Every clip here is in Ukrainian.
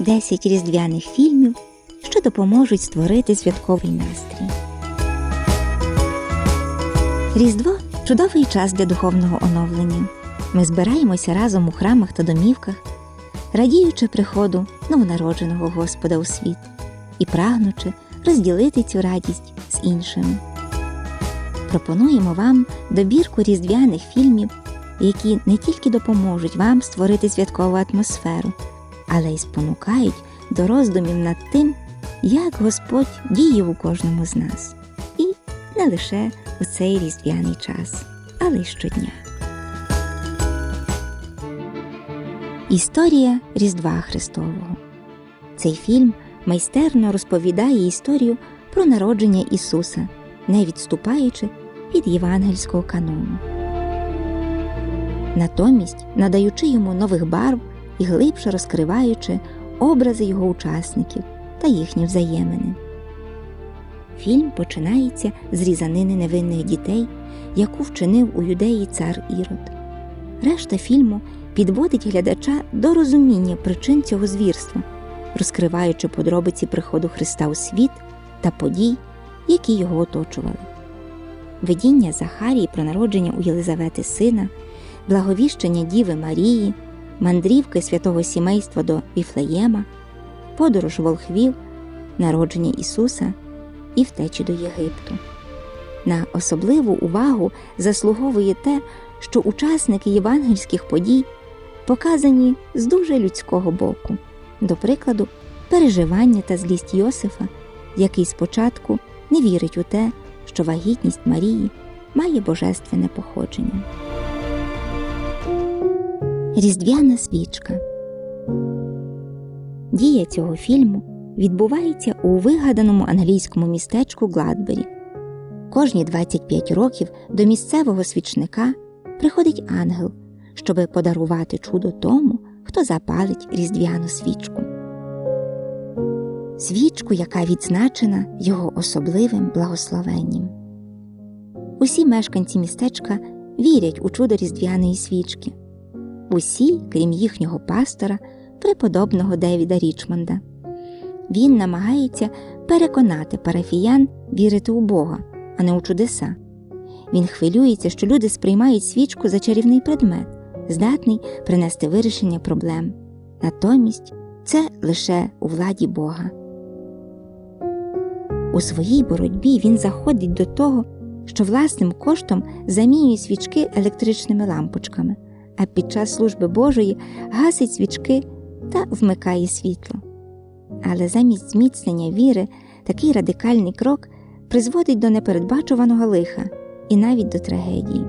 10 різдвяних фільмів, що допоможуть створити святковий настрій. Різдво чудовий час для духовного оновлення. Ми збираємося разом у храмах та домівках, радіючи приходу новонародженого Господа у світ і прагнучи розділити цю радість з іншими. Пропонуємо вам добірку різдвяних фільмів, які не тільки допоможуть вам створити святкову атмосферу, але й спонукають до роздумів над тим, як Господь діє у кожному з нас, і не лише у цей різдвяний час, але й щодня. Історія Різдва Христового. Цей фільм майстерно розповідає історію про народження Ісуса, не відступаючи від євангельського канону. Натомість надаючи йому нових барв і глибше розкриваючи образи його учасників та їхні взаємини. Фільм починається з різанини невинних дітей, яку вчинив у юдеї цар Ірод. Решта фільму підводить глядача до розуміння причин цього звірства, розкриваючи подробиці приходу Христа у світ та подій, які його оточували. Видіння Захарії про народження у Єлизавети сина, благовіщення Діви Марії, мандрівки святого сімейства до Віфлеєма, подорож волхвів, народження Ісуса і втечі до Єгипту. На особливу увагу заслуговує те, що учасники євангельських подій показані з дуже людського боку, до прикладу, переживання та злість Йосифа, який спочатку не вірить у те, що вагітність Марії має божественне походження. Різдвяна свічка Дія цього фільму відбувається у вигаданому англійському містечку Гладбері. Кожні 25 років до місцевого свічника приходить ангел, щоби подарувати чудо тому, хто запалить різдвяну свічку. Свічку, яка відзначена його особливим благословенням. Усі мешканці містечка вірять у чудо різдвяної свічки. Усі, крім їхнього пастора, преподобного Девіда Річмонда. Він намагається переконати парафіян вірити у Бога, а не у чудеса. Він хвилюється, що люди сприймають свічку за чарівний предмет, здатний принести вирішення проблем. Натомість це лише у владі Бога. У своїй боротьбі він заходить до того, що власним коштом замінює свічки електричними лампочками, а під час служби Божої гасить свічки та вмикає світло. Але замість зміцнення віри такий радикальний крок призводить до непередбачуваного лиха і навіть до трагедії.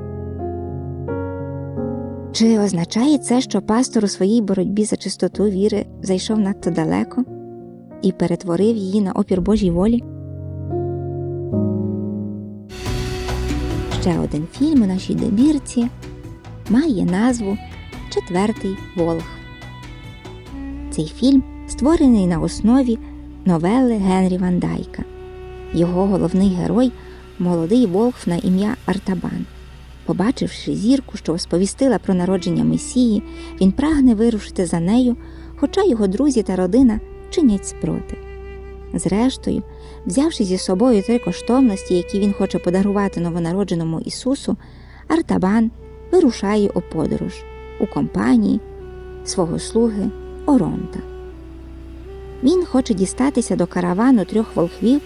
Чи означає це, що пастор у своїй боротьбі за чистоту віри зайшов надто далеко і перетворив її на опір Божій волі? Ще один фільм у нашій добірці має назву Четвертий Волг. Цей фільм створений на основі новели Генрі Ван Дайка. Його головний герой молодий Волхв на ім'я Артабан. Побачивши зірку, що сповістила про народження Месії, він прагне вирушити за нею, хоча його друзі та родина чинять спротив. Зрештою, взявши зі собою три коштовності, які він хоче подарувати новонародженому Ісусу, Артабан вирушає у подорож у компанії свого слуги Оронта. Він хоче дістатися до каравану трьох волхвів,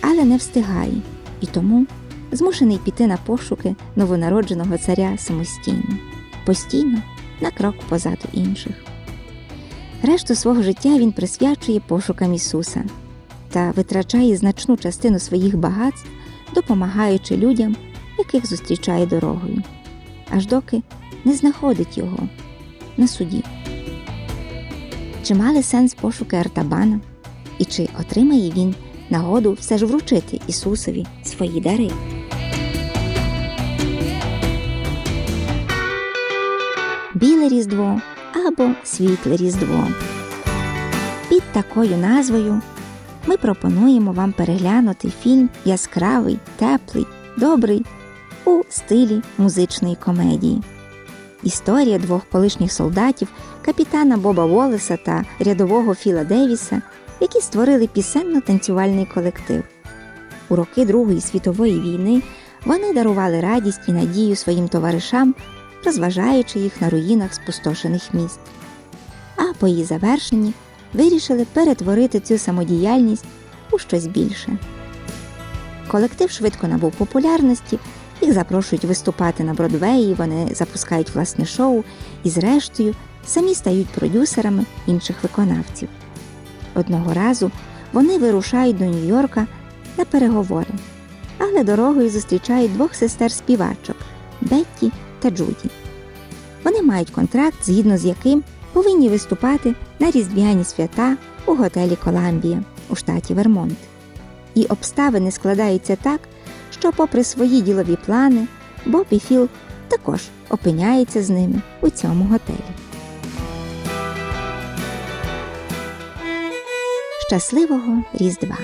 але не встигає, і тому змушений піти на пошуки новонародженого царя самостійно, постійно на крок позаду інших. Решту свого життя він присвячує пошукам Ісуса та витрачає значну частину своїх багатств, допомагаючи людям, яких зустрічає дорогою, аж доки не знаходить його на суді. Чи мали сенс пошуки Артабана? І чи отримає він нагоду все ж вручити Ісусові свої дари? Біле Різдво або Світле Різдво. Під такою назвою ми пропонуємо вам переглянути фільм яскравий, теплий, добрий у стилі музичної комедії. Історія двох колишніх солдатів, капітана Боба Волеса та рядового Філа Девіса, які створили пісенно-танцювальний колектив. У роки Другої світової війни вони дарували радість і надію своїм товаришам, розважаючи їх на руїнах спустошених міст. А по її завершенні вирішили перетворити цю самодіяльність у щось більше. Колектив швидко набув популярності, їх запрошують виступати на Бродвеї, вони запускають власне шоу і, зрештою, самі стають продюсерами інших виконавців. Одного разу вони вирушають до Нью-Йорка на переговори, але дорогою зустрічають двох сестер співачок Бетті та Джуді. Вони мають контракт, згідно з яким повинні виступати на різдвяні свята у готелі Коламбія у штаті Вермонт. І обставини складаються так, що, попри свої ділові плани, Боб і Філ також опиняється з ними у цьому готелі. Щасливого Різдва.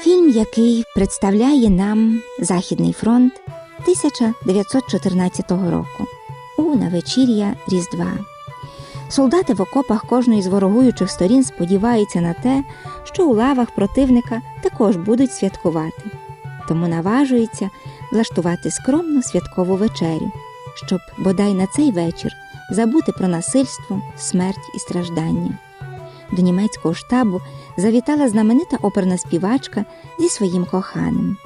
Фільм, який представляє нам Західний фронт 1914 року у навечір'я Різдва. Солдати в окопах кожної з ворогуючих сторін сподіваються на те, що у лавах противника також будуть святкувати, тому наважуються влаштувати скромну святкову вечерю, щоб бодай на цей вечір забути про насильство, смерть і страждання. До німецького штабу завітала знаменита оперна співачка зі своїм коханим.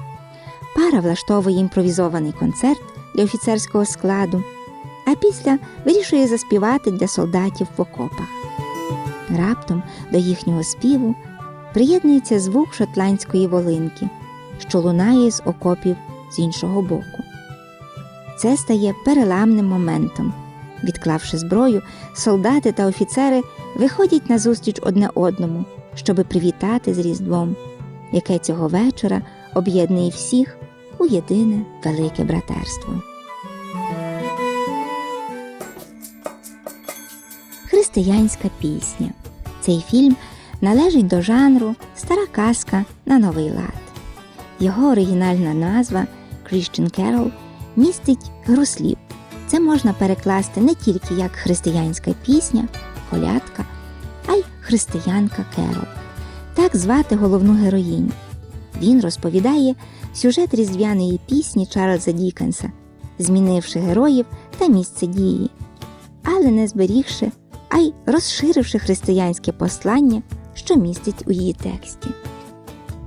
Пара влаштовує імпровізований концерт для офіцерського складу, а після вирішує заспівати для солдатів в окопах. Раптом до їхнього співу приєднується звук шотландської волинки, що лунає з окопів з іншого боку. Це стає переламним моментом. Відклавши зброю, солдати та офіцери виходять назустріч одне одному, щоби привітати з Різдвом, яке цього вечора об'єднує всіх у єдине велике братерство. Християнська пісня. Цей фільм належить до жанру Стара казка на новий лад. Його оригінальна назва Christian Carol містить гру слів. Це можна перекласти не тільки як християнська пісня, колядка, а й християнка Керол. Так звати головну героїню. Він розповідає сюжет різдвяної пісні Чарльза Дікенса, змінивши героїв та місце дії, але не зберігши, а й розширивши християнське послання, що містить у її тексті.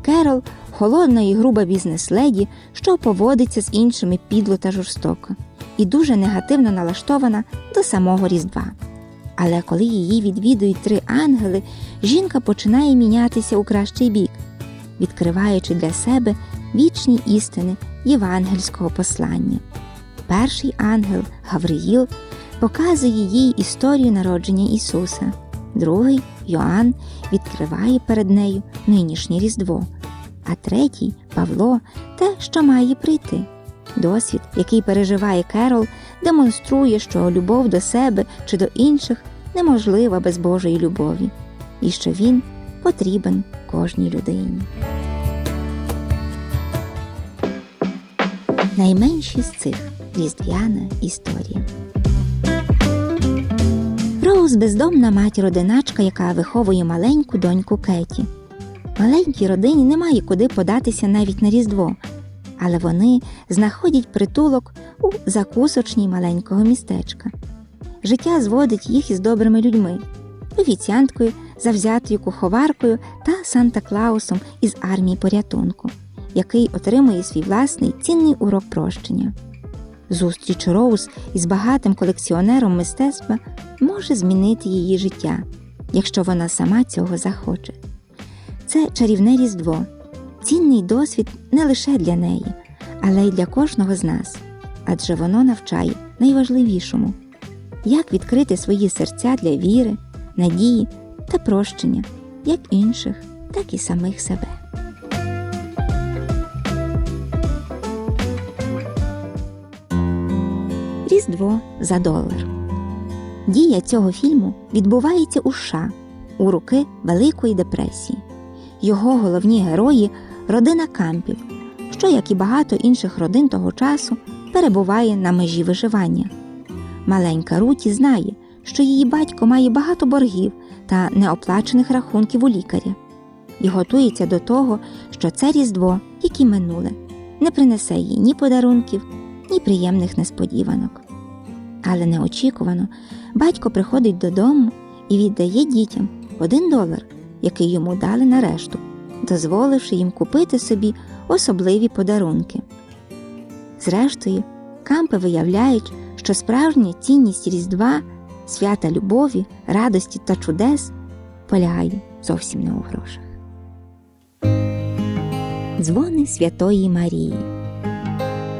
Керол холодна і груба бізнес-леді, що поводиться з іншими підло та жорстоко, і дуже негативно налаштована до самого Різдва. Але коли її відвідують три ангели, жінка починає мінятися у кращий бік, відкриваючи для себе вічні істини євангельського послання. Перший ангел Гавриїл показує їй історію народження Ісуса, другий Йоанн відкриває перед нею нинішнє Різдво, а третій Павло те, що має прийти. Досвід, який переживає Керол, демонструє, що любов до себе чи до інших неможлива без Божої любові, і що він потрібен кожній людині. Найменші з цих різдвяна історія. Роуз бездомна матір-одиначка, яка виховує маленьку доньку Кеті. Маленькій родині немає куди податися навіть на Різдво, але вони знаходять притулок у закусочній маленького містечка. Життя зводить їх із добрими людьми, офіціанткою, завзятою куховаркою та Санта Клаусом із армії порятунку, який отримує свій власний цінний урок прощення. Зустріч Роуз із багатим колекціонером мистецтва може змінити її життя, якщо вона сама цього захоче. Це чарівне різдво, цінний досвід не лише для неї, але й для кожного з нас, адже воно навчає найважливішому як відкрити свої серця для віри, надії та прощення, як інших, так і самих себе. Різдво за долар. Дія цього фільму відбувається у США у роки Великої депресії. Його головні герої родина Кампів, що, як і багато інших родин того часу, перебуває на межі виживання, Маленька Руті знає, що її батько має багато боргів та неоплачених рахунків у лікаря, і готується до того, що це різдво, як і минуле, не принесе їй ні подарунків, ні приємних несподіванок. Але неочікувано батько приходить додому і віддає дітям один долар, який йому дали на решту, дозволивши їм купити собі особливі подарунки. Зрештою, кампи виявляють, що справжня цінність Різдва, свята любові, радості та чудес полягає зовсім не у грошах. Дзвони Святої Марії.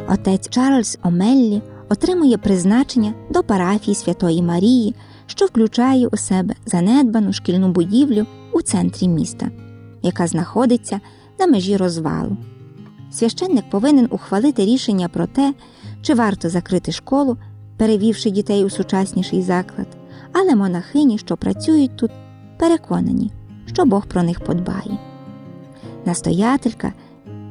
Отець Чарльз Омеллі отримує призначення до парафії Святої Марії, що включає у себе занедбану шкільну будівлю у центрі міста, яка знаходиться на межі розвалу. Священник повинен ухвалити рішення про те, чи варто закрити школу, перевівши дітей у сучасніший заклад, але монахині, що працюють тут, переконані, що Бог про них подбає. Настоятелька,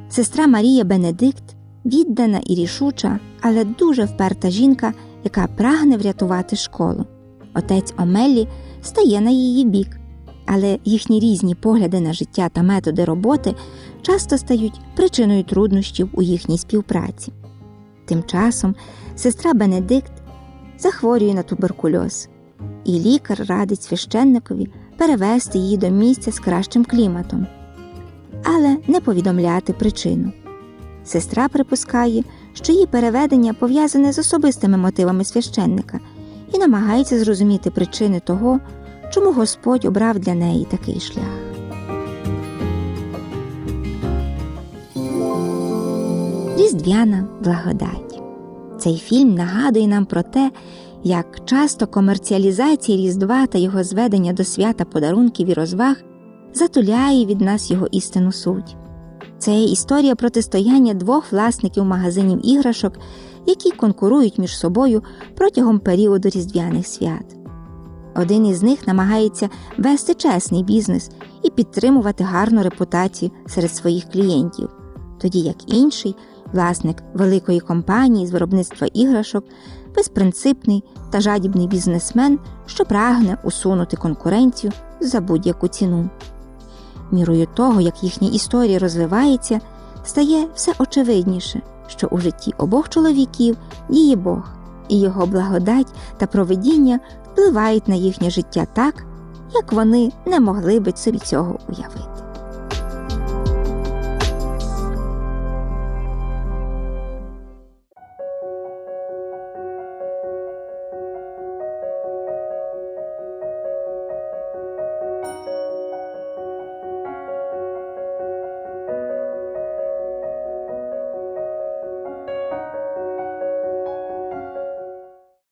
сестра Марія Бенедикт, віддана і рішуча, але дуже вперта жінка, яка прагне врятувати школу. Отець Омеллі стає на її бік, але їхні різні погляди на життя та методи роботи часто стають причиною труднощів у їхній співпраці. Тим часом сестра Бенедикт захворює на туберкульоз, і лікар радить священникові перевести її до місця з кращим кліматом, але не повідомляти причину. Сестра припускає, що її переведення пов'язане з особистими мотивами священника і намагається зрозуміти причини того, чому Господь обрав для неї такий шлях. Різдвяна благодать. Цей фільм нагадує нам про те, як часто комерціалізація Різдва та його зведення до свята подарунків і розваг затуляє від нас його істинну суть. Це історія протистояння двох власників магазинів іграшок, які конкурують між собою протягом періоду різдвяних свят. Один із них намагається вести чесний бізнес і підтримувати гарну репутацію серед своїх клієнтів, тоді як інший власник великої компанії з виробництва іграшок, безпринципний та жадібний бізнесмен, що прагне усунути конкуренцію за будь-яку ціну. Мірою того, як їхня історія розвивається, стає все очевидніше, що у житті обох чоловіків діє Бог, і його благодать та провидіння впливають на їхнє життя так, як вони не могли би собі цього уявити.